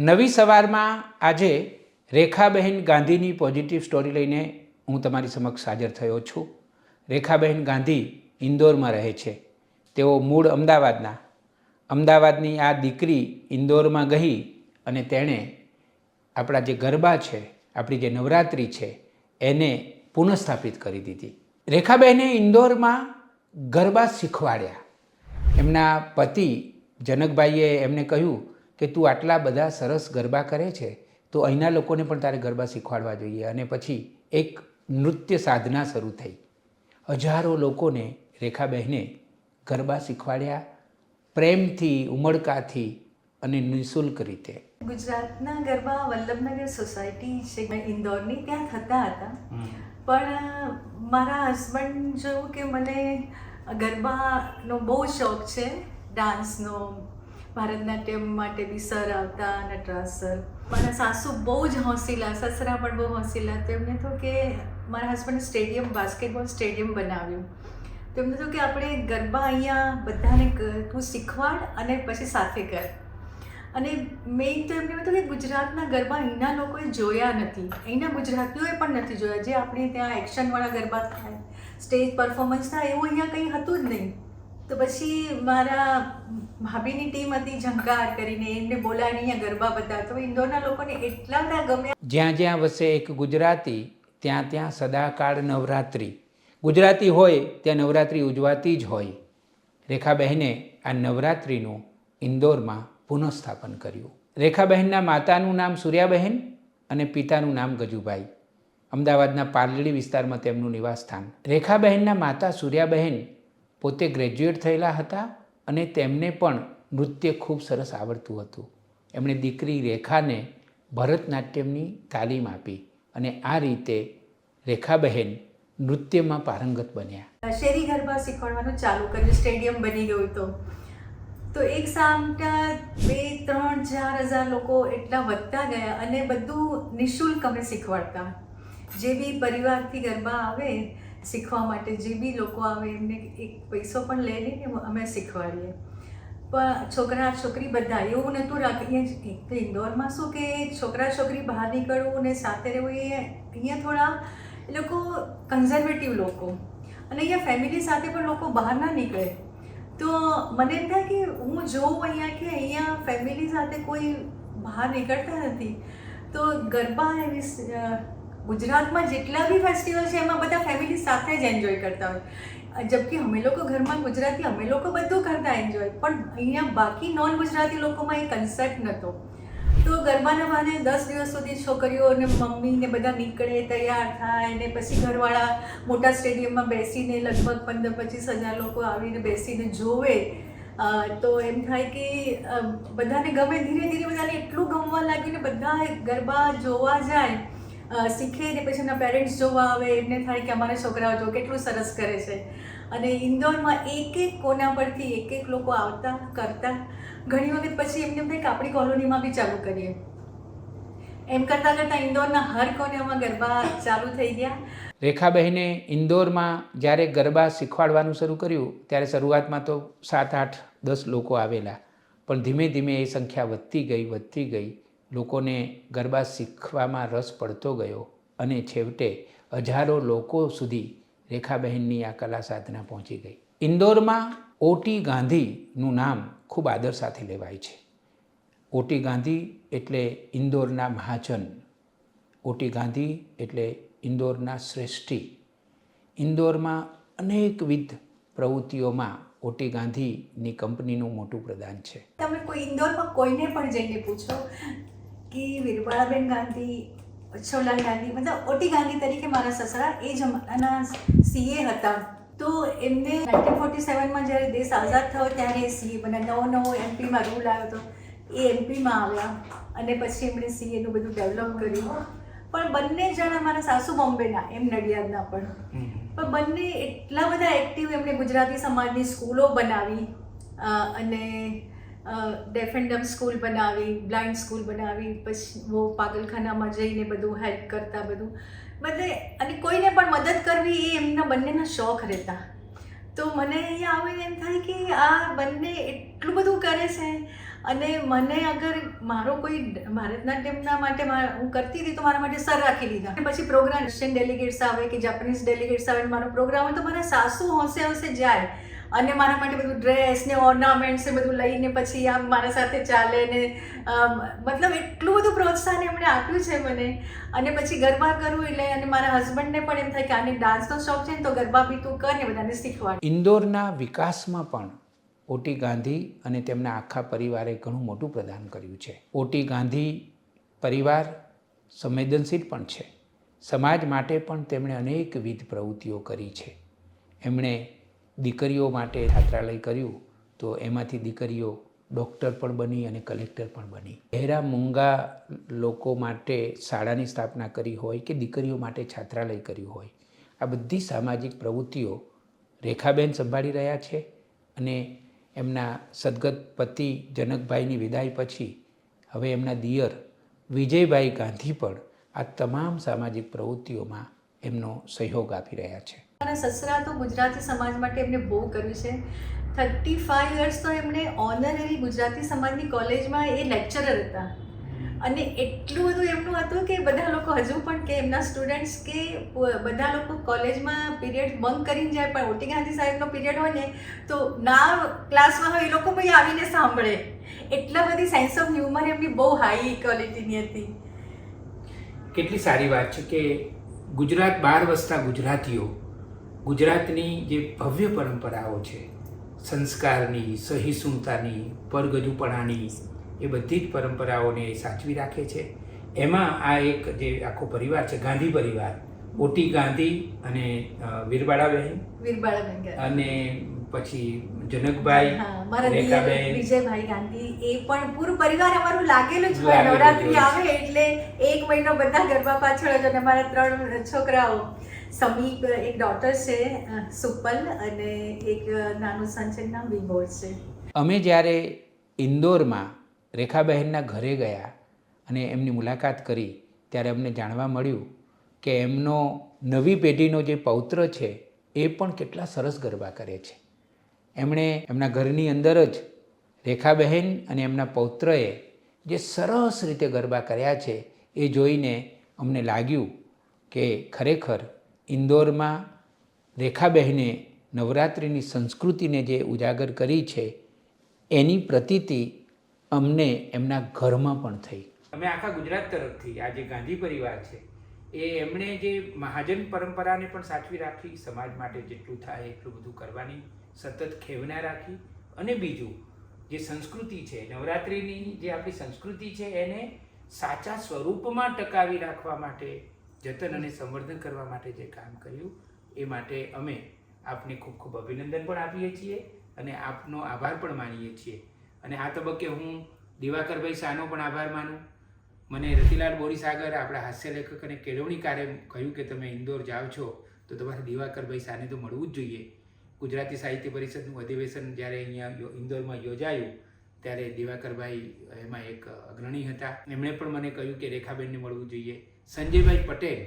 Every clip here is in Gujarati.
નવી સવારમાં આજે રેખાબહેન ગાંધીની પોઝિટિવ સ્ટોરી લઈને હું તમારી સમક્ષ હાજર થયો છું. રેખાબહેન ગાંધી ઇન્દોરમાં રહે છે. તેઓ મૂળ અમદાવાદના. અમદાવાદની આ દીકરી ઇન્દોરમાં ગઈ અને તેણે આપણા જે ગરબા છે, આપણી જે નવરાત્રિ છે, એને પુનઃસ્થાપિત કરી દીધી. રેખાબહેને ઇન્દોરમાં ગરબા શીખવાડ્યા. એમના પતિ જનકભાઈએ એમને કહ્યું કે તું આટલા બધા સરસ ગરબા કરે છે તો અહીંના લોકોને પણ તારે ગરબા શીખવાડવા જોઈએ. અને પછી એક નૃત્ય સાધના શરૂ થઈ. હજારો લોકોને રેખાબહેને ગરબા શીખવાડ્યા પ્રેમથી ઉમળકાથી અને નિઃશુલ્ક રીતે. ગુજરાતના ગરબા વલ્લભનગર સોસાયટી છે ઇન્દોરની ત્યાં થતા હતા. પણ મારા હસબન્ડ જોયું કે મને ગરબાનો બહુ શોખ છે ડાન્સનો ભરતનાટ્યમ માટે બી સર આવતા નટરાજ સર મારા સાસુ બહુ જ હોંસીલા, સસરા પણ બહુ હોંસીલા. તો એમને તો કે મારા હસબન્ડ સ્ટેડિયમ બાસ્કેટબોલ સ્ટેડિયમ બનાવ્યું. તો એમને તો કે આપણે ગરબા અહીંયા બધાને તું શીખવાડ અને પછી સાથે કર. અને મેઇન તો એમને હતું કે ગુજરાતના ગરબા અહીંના લોકોએ જોયા નથી. અહીંના ગુજરાતીઓએ પણ નથી જોયા. જે આપણે ત્યાં એક્શનવાળા ગરબા થાય સ્ટેજ પરફોર્મન્સ થાય, એવું અહીંયા કંઈ હતું જ નહીં. તો પછી મારા ભાભીની ટીમ હતી ઝંકાર કરીને, એમને બોલાવીને ગરબા તો ઇન્દોરના લોકોને એટલા બધા ગમ્યા. જ્યાં જ્યાં વસે એક ગુજરાતી, ત્યાં ત્યાં સદાકાળ નવરાત્રિ. ગુજરાતી હોય, ત્યાં નવરાત્રિ ઉજવાતી જ હોય. રેખાબહેને આ નવરાત્રિનું ઇન્દોરમાં પુનઃસ્થાપન કર્યું. રેખાબહેનના માતાનું નામ સૂર્યાબહેન અને પિતાનું નામ ગજુભાઈ. અમદાવાદના પાલડી વિસ્તારમાં તેમનું નિવાસસ્થાન. રેખાબહેનના માતા સૂર્યાબહેન પોતે ગ્રેજ્યુએટ થયેલા હતા અને તેમને પણ નૃત્ય ખૂબ સરસ આવડતું હતું. એમણે દીકરી રેખાને ભરતનાટ્યમની તાલીમ આપી અને આ રીતે રેખાબહેન નૃત્યમાં પારંગત બન્યા. શેરી ગરબા શીખવાડવાનું ચાલુ કર્યું, સ્ટેડિયમ બની ગયું તો. તો એક સામટા બે, ત્રણ, ચાર હજાર લોકો એટલા વધતા ગયા અને બધું નિઃશુલ્ક અમે શીખવાડતા. જે બી પરિવારથી ગરબા આવે શીખવા માટે જે બી લોકો આવે, એમને એક પૈસો પણ લઈ લઈને અમે શીખવાડીએ. પણ છોકરા છોકરી બધા, એવું નહોતું રાખીએ એક તો ઇન્દોરમાં શું કે છોકરા છોકરી બહાર નીકળવું ને સાથે રહેવું એ અહીંયા થોડા એ લોકો કન્ઝર્વેટિવ લોકો. અને અહીંયા ફેમિલી સાથે પણ લોકો બહાર ના નીકળે. તો મને એમ થાય કે હું જોઉં અહીંયા કે અહીંયા ફેમિલી સાથે કોઈ બહાર નીકળતા નથી. તો ગરબા એવી ગુજરાતમાં જેટલા બી ફેસ્ટિવલ છે, એમાં બધા ફેમિલી સાથે જ એન્જોય કરતા હોય. જબકી અમે લોકો ઘરમાં ગુજરાતી, અમે લોકો બધું કરતા એન્જોય પણ અહીંયા બાકી નોન ગુજરાતી લોકોમાં એ કન્સેપ્ટ નહોતો. તો ગરબાના બહાને દસ દિવસ સુધી છોકરીઓ અને મમ્મી ને બધા નીકળે, તૈયાર થાય ને પછી ઘરવાળા મોટા સ્ટેડિયમમાં બેસીને લગભગ પંદર પચીસ હજાર લોકો આવીને બેસીને જોવે. તો એમ થાય કે બધાને ગમે ધીરે ધીરે બધાને એટલું ગમવા લાગ્યું ને બધા ગરબા જોવા જાય શીખે ને પછી એના પેરેન્ટ્સ જોવા આવે, એમને થાય કે અમારા છોકરાઓ જો કેટલું સરસ કરે છે. અને ઇન્દોરમાં એક એક કોના પરથી એક એક લોકો આવતા, કરતા, ઘણી વખત પછી એમને એમ થાય કે આપણી કોલોનીમાં બી ચાલુ કરીએ. એમ કરતાં કરતાં ઇન્દોરના હર કોનામાં ગરબા ચાલુ થઈ ગયા. રેખાબહેને ઇન્દોરમાં જ્યારે ગરબા શીખવાડવાનું શરૂ કર્યું, ત્યારે શરૂઆતમાં તો સાત, આઠ, દસ લોકો આવેલા. પણ ધીમે ધીમે એ સંખ્યા વધતી ગઈ વધતી ગઈ. લોકોને ગરબા શીખવામાં રસ પડતો ગયો અને છેવટે હજારો લોકો સુધી રેખાબહેનની આ કલા સાધના પહોંચી ગઈ. ઇન્દોરમાં ઓટી ગાંધીનું નામ ખૂબ આદર સાથે લેવાય છે. ઓટી ગાંધી એટલે ઇન્દોરના મહાજન. ઓટી ગાંધી એટલે ઇન્દોરના શ્રેષ્ઠી. ઇન્દોરમાં અનેકવિધ પ્રવૃત્તિઓમાં ઓટી ગાંધીની કંપનીનું મોટું પ્રદાન છે. તમે કોઈ ઇન્દોરમાં કોઈને પણ જઈને પૂછો કે વીરબાળાબેન ગાંધી છોલાલ ગાંધી મતલબ ઓટી ગાંધી તરીકે મારા સસરા એ જમાનાના સીએ હતા. તો એમને નાઇન્ટીન ફોર્ટી સેવનમાં જ્યારે દેશ આઝાદ થયો ત્યારે સીએ મને નવો નવો એમપીમાં રૂલ આવ્યો હતો. એ એમપીમાં આવ્યા અને પછી એમણે સીએનું બધું ડેવલપ કર્યું. પણ બંને જણા મારા સાસુ બોમ્બેના એમ નડિયાદના પણ. પણ બંને એટલા બધા એક્ટિવ એમણે ગુજરાતી સમાજની સ્કૂલો બનાવી અને ડેફ એન્ડ ડમ સ્કૂલ બનાવી બ્લાઇન્ડ સ્કૂલ બનાવી, પછી વો પાગલખાનામાં જઈને બધું હેલ્પ કરતા બધું. બધે, અને કોઈને પણ મદદ કરવી એ એમના બંનેના શોખ રહેતા. તો મને અહીંયા આવીને એમ થાય કે આ બંને એટલું બધું કરે છે, અને મને અગર મારો કોઈ ભારતનાટ્યમના માટે હું કરતી હતી તો મારા માટે સર રાખી લીધા પછી પ્રોગ્રામ રશિયન ડેલિગેટ્સ આવે કે જાપાનીઝ ડેલિગેટ્સ આવે મારો પ્રોગ્રામ હોય તો મારા સાસુ હોંશે હોંશે જાય. અને મારા માટે બધું ડ્રેસ ને ઓર્નામેન્ટ્સ ને બધું લઈને પછી આમ મારા સાથે ચાલે ને મતલબ એટલું બધું પ્રોત્સાહન એમણે આપ્યું છે મને. અને પછી ગરબા કરવું એટલે અને મારા હસબન્ડને પણ એમ થાય કે આને ડાન્સનો શોખ છે ને તો ગરબા બી તું કર ને બધાને શીખવાડ. ઇન્દોરના વિકાસમાં પણ ઓટી ગાંધી અને તેમના આખા પરિવારે ઘણું મોટું પ્રદાન કર્યું છે. ઓટી ગાંધી પરિવાર સંવેદનશીલ પણ છે. સમાજ માટે પણ તેમણે અનેકવિધ પ્રવૃત્તિઓ કરી છે. એમણે દીકરીઓ માટે છાત્રાલય કર્યું, તો એમાંથી દીકરીઓ ડૉક્ટર પણ બની અને કલેક્ટર પણ બની. હેરા મૂંગા લોકો માટે શાળાની સ્થાપના કરી હોય કે દીકરીઓ માટે છાત્રાલય કર્યું હોય, આ બધી સામાજિક પ્રવૃત્તિઓ રેખાબેન સંભાળી રહ્યા છે અને એમના સદગત પતિ જનકભાઈની વિદાય પછી હવે એમના દિયર વિજયભાઈ ગાંધી પણ આ તમામ સામાજિક પ્રવૃત્તિઓમાં એમનો સહયોગ આપી રહ્યા છે. મારા સસરા તો ગુજરાતી સમાજ માટે એમને બહુ કર્યું છે. થર્ટી ફાઈવ યર્સ તો એમણે ઓનરરી ગુજરાતી સમાજની કોલેજમાં એ લેક્ચરર હતા. અને એટલું બધું એમનું હતું કે બધા લોકો હજુ પણ કે એમના સ્ટુડન્ટ્સ કે બધા લોકો કોલેજમાં પીરિયડ બંક કરીને જાય, પણ ઓટી ગાંધી સાહેબનો પીરિયડ હોય ને, તો ના ક્લાસમાં હોય એ લોકો પછી આવીને સાંભળે. એટલા બધી સાયન્સ ઓફ હ્યુમર એમની બહુ હાઈ ક્વોલિટીની હતી. કેટલી સારી વાત છે કે ગુજરાત બહાર વસતા ગુજરાતીઓ ગુજરાતની જે ભવ્ય પરંપરાઓ છે સંસ્કારની સહિષ્ણુતાની પરગજુપણાની એ બધી જ પરંપરાઓને એ સાચવી રાખે છે. એમાં આ એક જે આખો પરિવાર છે ગાંધી પરિવાર ઓટી ગાંધી અને વીરબાળાબહેન અને પછી જનકભાઈ રેખાબેન. વિજયભાઈ ગાંધી એ પણ પૂરું પરિવાર અમારું લાગેલું જ હોય. નવરાત્રી આવે એટલે એક મહિનો બધા ગરબા પાછળ જ અને મારા ત્રણ છોકરાઓ. સમીપ એક ડોટર છે સુપલ અને એક નાનું સન છે નામ વિભોર છે. અમે જ્યારે ઇન્દોરમાં રેખાબહેનના ઘરે ગયા અને એમની મુલાકાત કરી ત્યારે અમને જાણવા મળ્યું કે એમનો નવી પેઢીનો જે પૌત્ર છે એ પણ કેટલા સરસ ગરબા કરે છે. એમણે એમના ઘરની અંદર જ રેખાબહેન અને એમના પૌત્રએ જે સરસ રીતે ગરબા કર્યા છે, એ જોઈને અમને લાગ્યું કે ખરેખર ઇન્દોરમાં રેખાબહેને નવરાત્રિની સંસ્કૃતિને જે ઉજાગર કરી છે, એની પ્રતીતિ અમને એમના ઘરમાં પણ થઈ. અમે આખા ગુજરાત તરફથી, આ જે ગાંધી પરિવાર છે, એ એમણે જે મહાજન પરંપરાને પણ સાચવી રાખી, સમાજ માટે જેટલું થાય એટલું બધું કરવાની સતત ખેવના રાખી અને બીજું જે સંસ્કૃતિ છે, નવરાત્રિની જે આપણી સંસ્કૃતિ છે, એને સાચા સ્વરૂપમાં ટકાવી રાખવા માટે, જતન અને સંવર્ધન કરવા માટે જે કામ કર્યું, એ માટે અમે આપને ખૂબ ખૂબ અભિનંદન પણ આપીએ છીએ અને આપનો આભાર પણ માનીએ છીએ. અને આ તબક્કે હું દિવાકરભાઈ શાહનો પણ આભાર માનું. મને રતિલાલ બોરીસાગર આપણા હાસ્ય લેખક અને કેળવણીકારે કહ્યું કે તમે ઇન્દોર જાઓ છો, તો તમારે દિવાકરભાઈ શાહને તો મળવું જ જોઈએ. ગુજરાતી સાહિત્ય પરિષદનું અધિવેશન જ્યારે અહીંયા ઇન્દોરમાં યોજાયું, ત્યારે દિવાકરભાઈ એમાં એક અગ્રણી હતા. એમણે પણ મને કહ્યું કે રેખાબેનને મળવું જોઈએ. સંજયભાઈ પટેલ,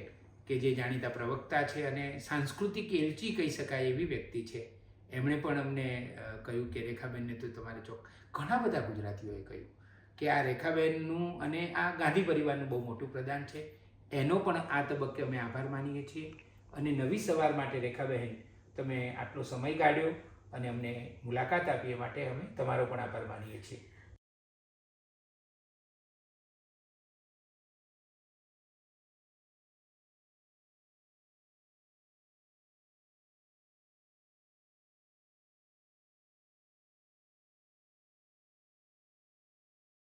કે જે જાણીતા પ્રવક્તા છે અને સાંસ્કૃતિક એલચી કહી શકાય એવી વ્યક્તિ છે. એમણે પણ અમને કહ્યું કે રેખાબેનને તો તમારે ચોક, ઘણા બધા ગુજરાતીઓએ કહ્યું કે આ રેખાબેનનું અને આ ગાંધી પરિવારનું બહુ મોટું પ્રદાન છે. એનો પણ આ તબક્કે અમે આભાર માનીએ છીએ. અને નવી સવાર માટે રેખાબહેન તમે આટલો સમય કાઢ્યો અને અમને મુલાકાત આપી એ માટે અમે તમારો પણ આભાર માનીએ છીએ.